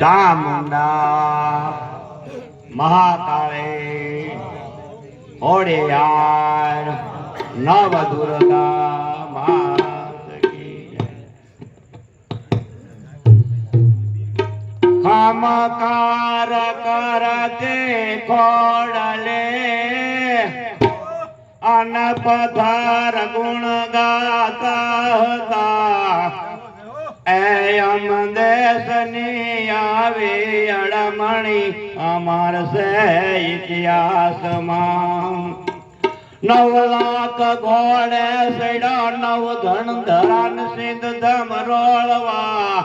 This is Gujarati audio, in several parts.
ચામુંડા મહાકાળે ઓડિયાર નવ દુર્ગા. ખમકાર કરતે ખોડલે અન પધાર ગુણ ગાતા હતા એમ દેશની આવી અડમણી, અમાર સે ઇતિહાસમાં. નવ લાખ ઘોડે સડ્યા નવ ધન ધરાન સિદ્ધ ધમ રોળવા.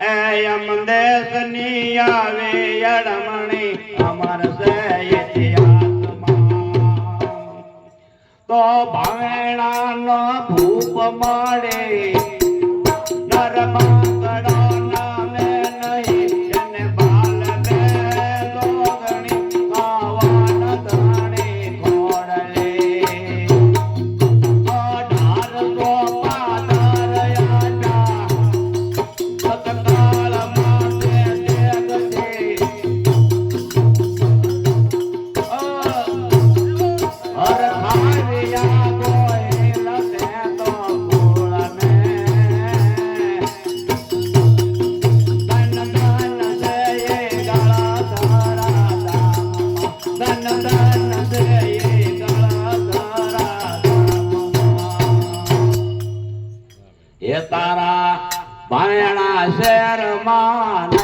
એમ દેશની આવી અડમણી, અમાર સે ઇતિહાસમાં. તો ભાવેણાનો ભૂપ મળે એ તારા ભાયણા શેરમાં